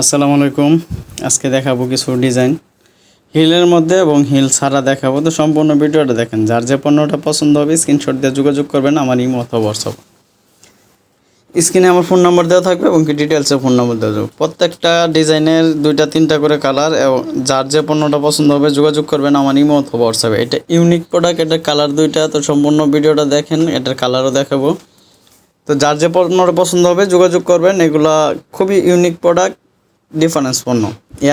আসসালামু আলাইকুম। আজকে দেখাবো কিছু ডিজাইন। হিলের মধ্যে এবং হিল ছাড়া দেখাবো। তো সম্পূর্ণ ভিডিওটা দেখেন। যার যে পণ্যটা পছন্দ হবে স্ক্রিনশট দিয়ে যোগাযোগ করবেন আমার ইমো অথবা হোয়াটসঅ্যাপ স্ক্রিনে আমার ফোন নম্বর দেওয়া থাকবে এবং কি ডিটেলসে ফোন নম্বর দেওয়া যাবে প্রত্যেকটা ডিজাইনের দুইটা, তিনটা করে কালার এবং যার যে পণ্যটা পছন্দ হবে, যোগাযোগ করবেন আমার ইমো অথবা হোয়াটসঅ্যাপে এটা ইউনিক প্রোডাক্ট এটার কালার দুইটা। তো সম্পূর্ণ ভিডিওটা দেখেন, এটার কালারও দেখাবো। তো যার যে পণ্যটা পছন্দ হবে, যোগাযোগ করবেন। এগুলা খুবই ইউনিক প্রোডাক্ট ডিফারেন্স পণ্য।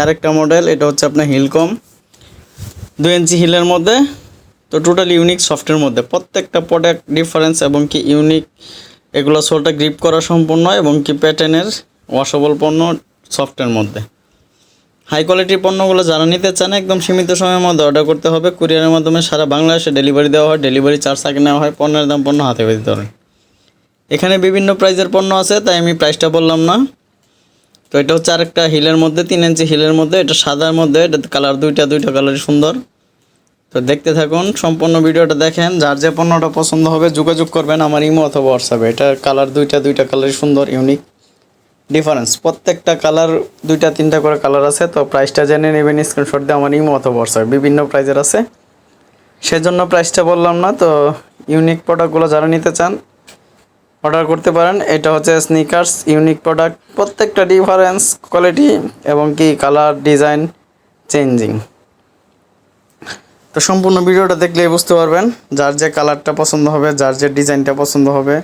এর একটা মডেল এটা হচ্ছে আপনার হিলকম দুই ইঞ্চি হিলের মধ্যে, তো টোটাল ইউনিক সফটের মধ্যে। প্রত্যেকটা প্রোডাক্ট ডিফারেন্স এবং কি ইউনিক এগুলো সোলটা গ্রিপ করা সম্পূর্ণ এবং কি প্যাটার্নের ওয়াশেবল পণ্য সফটের মধ্যে। হাই কোয়ালিটির পণ্যগুলো যারা নিতে চান, একদম সীমিত সময়ের মধ্যে অর্ডার করতে হবে। কুরিয়ারের মাধ্যমে সারা বাংলাদেশে ডেলিভারি দেওয়া হয় ডেলিভারি চার্জ আগে নেওয়া হয়, পণ্যের দাম পণ্য হাতে পেতে ধরেন। এখানে বিভিন্ন প্রাইজের পণ্য আছে, তাই আমি প্রাইসটা বললাম না। তো এটা হচ্ছে আরেকটা হিলের মধ্যে, তিন ইঞ্চি হিলের মধ্যে, এটা সাদার মধ্যে, এটা কালার দুইটা দুইটা কালারই সুন্দর। তো দেখতে থাকুন, সম্পূর্ণ ভিডিওটা দেখেন, যার যে পণ্যটা পছন্দ হবে যোগাযোগ করবেন আমার ইমো অথবা হোয়াটসঅ্যাপে এটা কালার দুইটা দুইটা কালারই সুন্দর, ইউনিক। ডিফারেন্স প্রত্যেকটা কালার, দুইটা, তিনটা করে কালার আছে, তো প্রাইসটা জেনে নেবেন স্ক্রিনশট দিয়ে আমার ইমো অথবা হোয়াটসঅ্যাপে বিভিন্ন প্রাইজের আছে। সেজন্য প্রাইসটা বললাম না, তো ইউনিক প্রোডাক্টগুলো যারা নিতে চান অর্ডার করতে পারেন। এটা হচ্ছে স্নিকার্স ইউনিক প্রোডাক্ট প্রত্যেকটা ডিফারেন্স কোয়ালিটি এবং কি কালার ডিজাইন চেঞ্জিং তো সম্পূর্ণ ভিডিওটা দেখলেই বুঝতে পারবেন, যার যে কালারটা পছন্দ হবে, যার যে ডিজাইনটা পছন্দ হবে।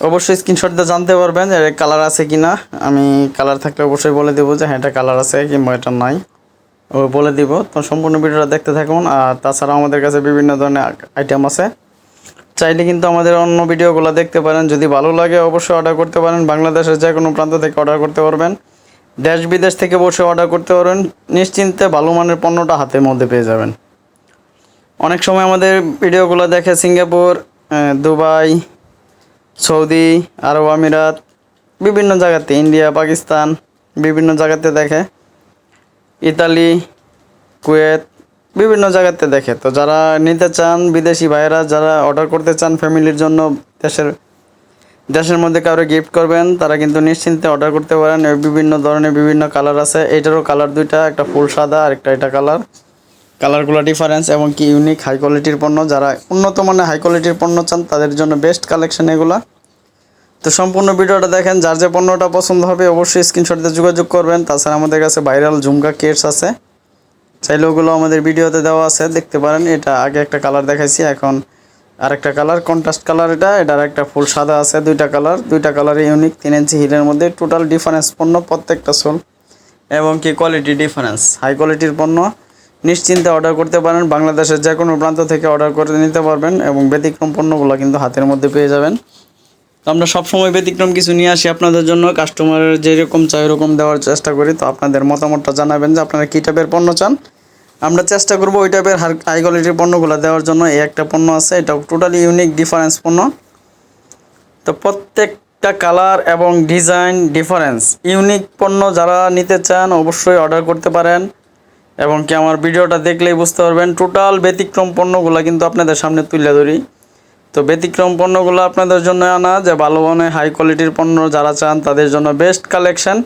অবশ্যই স্ক্রিনশটটা জানতে পারবেন যে কালার আছে কি না আমি কালার থাকলে অবশ্যই বলে দেবো যে হ্যাঁ এটা কালার আছে কিংবা এটা নাই। ও বলে দিব। তো সম্পূর্ণ ভিডিওটা দেখতে থাকুন। আর তাছাড়াও আমাদের কাছে বিভিন্ন ধরনের আইটেম আছে। চাইলে কিন্তু আমাদের অন্য ভিডিওগুলো দেখতে পারেন। যদি ভালো লাগে অবশ্যই অর্ডার করতে পারেন। বাংলাদেশের যে কোনো প্রান্ত থেকে অর্ডার করতে পারবেন। দেশ বিদেশ থেকে বসে অর্ডার করতে পারবেন। নিশ্চিন্তে ভালো মানের পণ্যটা হাতের মধ্যে পেয়ে যাবেন। অনেক সময় আমাদের ভিডিওগুলো দেখে সিঙ্গাপুর দুবাই, সৌদি, আরব আমিরাত, বিভিন্ন জায়গাতে ইন্ডিয়া, পাকিস্তান, বিভিন্ন জায়গাতে দেখে। ইতালি, কুয়েত বিভিন্ন জায়গাতে দেখে। তো যারা নিতে চান, বিদেশি ভাইয়েরা যারা অর্ডার করতে চান ফ্যামিলির জন্য, দেশের দেশের মধ্যে কারও গিফট করবেন, তারা কিন্তু নিশ্চিন্তে অর্ডার করতে পারেন। বিভিন্ন ধরনের বিভিন্ন কালার আছে। এটারও কালার দুইটা, একটা ফুল সাদা আর একটা এটা কালার কালারগুলো ডিফারেন্স এবং কি ইউনিক হাই কোয়ালিটির পণ্য। যারা উন্নত মানের হাই কোয়ালিটির পণ্য চান, তাদের জন্য বেস্ট কালেকশন এগুলা। তো সম্পূর্ণ ভিডিওটা দেখেন। যার যে পণ্যটা পছন্দ হবে, অবশ্যই স্ক্রিনশট দিয়ে যোগাযোগ করবেন। তাছাড়া আমাদের কাছে ভাইরাল ঝুমকা কেটস আছে। চাইলে ওগুলো আমাদের ভিডিওতে দেওয়া আছে, দেখতে পারেন। এটা আগে একটা কালার দেখাইছি, এখন আরেকটা কালার কন্ট্রাস্ট কালার এটা, এটার একটা ফুল সাদা আছে, দুইটা কালার দুইটা কালারে ইউনিক তিন ইঞ্চি হিলের মধ্যে। টোটাল ডিফারেন্স পণ্য প্রত্যেকটা সোল এবং কি কোয়ালিটি ডিফারেন্স হাই কোয়ালিটির পণ্য। নিশ্চিন্তে অর্ডার করতে পারেন। বাংলাদেশের যে কোনো প্রান্ত থেকে অর্ডার করে নিতে পারবেন এবং ব্যতিক্রম পণ্যগুলো কিন্তু হাতের মধ্যে পেয়ে যাবেন। তো আমরা সবসময় ব্যতিক্রম কিছু নিয়ে আসি আপনাদের জন্য। কাস্টমারের যেরকম চাই ওরকম দেওয়ার চেষ্টা করি। তো আপনাদের মতামতটা জানাবেন যে আপনারা কী টাইপের পণ্য চান। আমরা চেষ্টা করব ওই টাইপের হাই কোয়ালিটির পণ্যগুলো দেওয়ার জন্য এই একটা পণ্য আছে। এটা টোটালি ইউনিক ডিফারেন্স পণ্য। তো প্রত্যেকটা কালার এবং ডিজাইন ডিফারেন্স ইউনিক পণ্য যারা নিতে চান অবশ্যই অর্ডার করতে পারেন। এবং কি আমার ভিডিওটা দেখলেই বুঝতে পারবেন টোটাল ব্যতিক্রম পণ্যগুলো কিন্তু আপনাদের সামনে তুলে ধরি। তো ব্যতিক্রম পণ্যগুলো আপনাদের জন্য আনা, যে ভালো মানের হাই কোয়ালিটির পণ্য যারা চান তাদের জন্য বেস্ট কালেকশান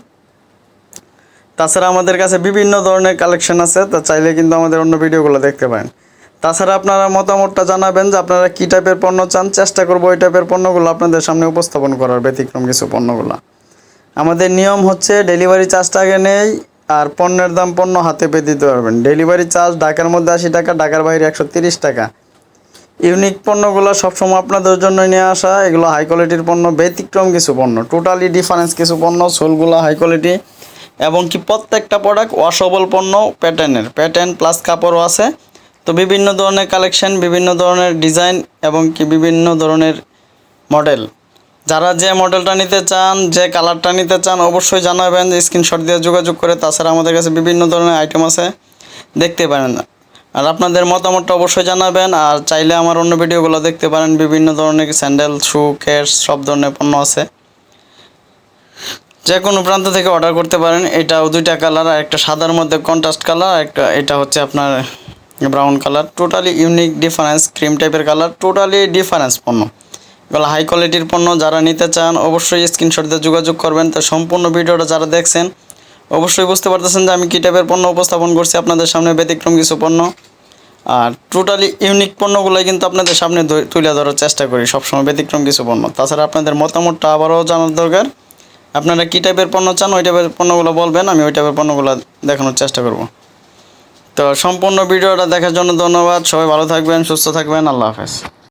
তাছাড়া আমাদের কাছে বিভিন্ন ধরনের কালেকশন আছে, তা চাইলে কিন্তু আমাদের অন্য ভিডিওগুলো দেখতে পারেন। তাছাড়া আপনারা মতামতটা জানাবেন যে আপনারা কী টাইপের পণ্য চান, চেষ্টা করব ওই টাইপের পণ্যগুলো আপনাদের সামনে উপস্থাপন করার ব্যতিক্রম কিছু পণ্যগুলো। আমাদের নিয়ম হচ্ছে ডেলিভারি চার্জটা আগে নেই, আর পণ্যের দাম পণ্য হাতে পেয়ে দিতে পারবেন। ডেলিভারি চার্জ ঢাকার মধ্যে আশি টাকা, ঢাকার বাইরে একশো তিরিশ টাকা। ইউনিক পণ্যগুলো সবসময় আপনাদের জন্য নিয়ে আসা। এগুলো হাই কোয়ালিটির পণ্য, ব্যতিক্রম কিছু পণ্য টোটালি ডিফারেন্স কিছু পণ্য সোলগুলো হাই কোয়ালিটি এবং কি প্রত্যেকটা প্রোডাক্ট ওয়াশেবল পণ্য প্যাটার্নের প্যাটার্ন প্লাস কাপড়ও আছে। তো বিভিন্ন ধরনের কালেকশন বিভিন্ন ধরনের ডিজাইন এবং কি বিভিন্ন ধরনের মডেল যারা যে মডেলটা নিতে চান, যে কালারটা নিতে চান, অবশ্যই জানাবেন যে স্ক্রিনশট দিয়ে যোগাযোগ করে। তাছাড়া আমাদের কাছে বিভিন্ন ধরনের আইটেম আছে। দেখতে পারেন। আর আপনাদের মতামতটা অবশ্যই জানাবেন, আর চাইলে আমার অন্য ভিডিওগুলো দেখতে পারেন, বিভিন্ন ধরনের স্যান্ডেল, শু কেটস সব ধরনের পণ্য আছে। যে কোনো প্রান্ত থেকে অর্ডার করতে পারেন এটা দুইটা কালার, আর একটা সাদার মধ্যে কন্ট্রাস্ট কালার একটা, এটা হচ্ছে আপনার brown colour. Totally unique difference cream টাইপের কালার টোটালি ডিফারেন্স পণ্য। এগুলো হাই কোয়ালিটির পণ্য, যারা নিতে চান, অবশ্যই স্ক্রিনশট দিয়ে যোগাযোগ করবেন। তো সম্পূর্ণ ভিডিওটা যারা দেখছেন অবশ্যই বুঝতে পারতেছেন যে আমি কী টাইপের পণ্য উপস্থাপন করছি, আপনাদের সামনে ব্যতিক্রম কিছু পণ্য। আর টোটালি ইউনিক পণ্যগুলোই কিন্তু আপনাদের সামনে তুলে ধরার চেষ্টা করি, সবসময় ব্যতিক্রম কিছু পণ্য। তাছাড়া আপনাদের মতামতটা আবারও জানার দরকার। আপনারা কী টাইপের পণ্য চান, ওই টাইপের পণ্যগুলো বলবেন, আমি ওই টাইপের পণ্যগুলো দেখানোর চেষ্টা করব। তো সম্পূর্ণ ভিডিওটা দেখার জন্য ধন্যবাদ, সবাই ভালো থাকবেন, সুস্থ থাকবেন, আল্লাহ হাফেজ।